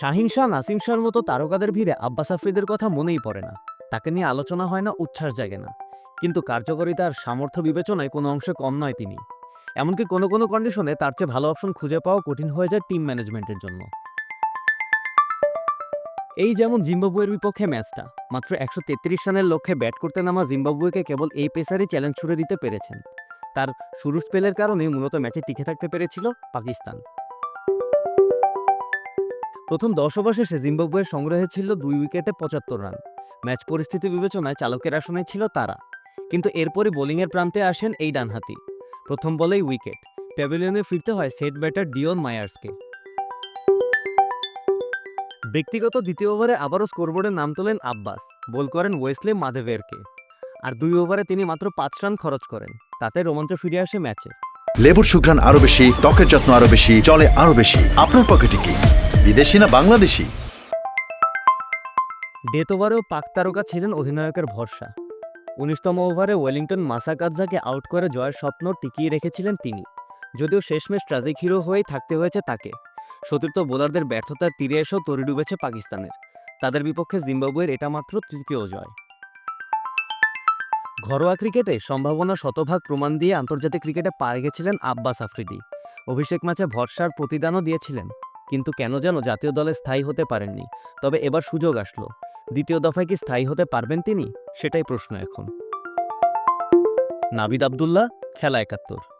শাহিন শাহ নাসিম শাহর মতো তারকাদের ভিড়ে আব্বাস আফ্রিদের কথা মনেই পড়ে না। তাকে নিয়ে আলোচনা হয় না, উচ্ছ্বাস জাগে না। কিন্তু কার্যকারিতার সামর্থ্য বিবেচনায় কোনো অংশে কম নয় তিনি। এমনকি কোনো কোনো কন্ডিশনে তার চেয়ে ভালো অপশন খুঁজে পাওয়া কঠিন হয়ে যায় টিম ম্যানেজমেন্টের জন্য। এই যেমন জিম্বাবুয়ের বিপক্ষে ম্যাচটা মাত্র একশো তেত্রিশ রানের লক্ষ্যে ব্যাট করতে নামা জিম্বাবুয়েকে কেবল এই পেসারই চ্যালেঞ্জ ছুড়ে দিতে পেরেছেন। তার শুরু স্পেলের কারণে মূলত ম্যাচে টিকে থাকতে পেরেছিল পাকিস্তান। প্রথম দশ ওভার শেষে জিম্বাবুয়ের সংগ্রহে ছিল দুই উইকেটে পঁচাত্তর রান। ম্যাচ পরিস্থিতি বিবেচনায় চালকের আসনে ছিল তারা। কিন্তু এরপরই বোলিংয়ের প্রান্তে আসেন এই ডানহাতি। প্রথম বলেই উইকেট। প্যাভিলিয়নে ফিরতে হয় সেট ব্যাটার ডিওন মায়ার্সকে। ব্যক্তিগত দ্বিতীয় ওভারে আবারও স্কোরবোর্ডে নাম তোলেন আব্বাস। বল করেন ওয়েসলে মাধেভেরকে আর দুই ওভারে তিনি মাত্র পাঁচ রান খরচ করেন। তাতে রোমাঞ্চ ফিরে আসে ম্যাচে। লেবুর সুঘ্রাণ আরও বেশি, ত্বকের যত্ন আরও বেশি চলে আরও বেশি। আপনার পকেটে কি? বিদেশি না বাংলাদেশি? ডেথ ওভারেও পাক তারকা ছিলেন অধিনায়কের ভরসা। উনিশতম ওভারে ওয়েলিংটন মাসাকাদজাকে আউট করে জয়ের স্বপ্ন টিকিয়ে রেখেছিলেন তিনি। যদিও শেষমেশ ট্রাজিক হিরো হয়েই থাকতে হয়েছে তাকে। সতীর্থ বোলারদের ব্যর্থতার তীরে এসেও তরি ডুবেছে পাকিস্তানের। তাদের বিপক্ষে জিম্বাবুয়ের এটা মাত্র তৃতীয় জয়। ঘরোয়া ক্রিকেটে সম্ভাবনা শতভাগ প্রমাণ দিয়ে আন্তর্জাতিক ক্রিকেটে পারে গেছিলেন আব্বাস আফ্রিদি। অভিষেক ম্যাচে ভরসার প্রতিদানও দিয়েছিলেন। কিন্তু কেন যেন জাতীয় দলে স্থায়ী হতে পারেননি। তবে এবার সুযোগ আসলো। দ্বিতীয় দফায় কি স্থায়ী হতে পারবেন তিনি? সেটাই প্রশ্ন এখন। নাবিদ আবদুল্লাহ, খেলা একাত্তর।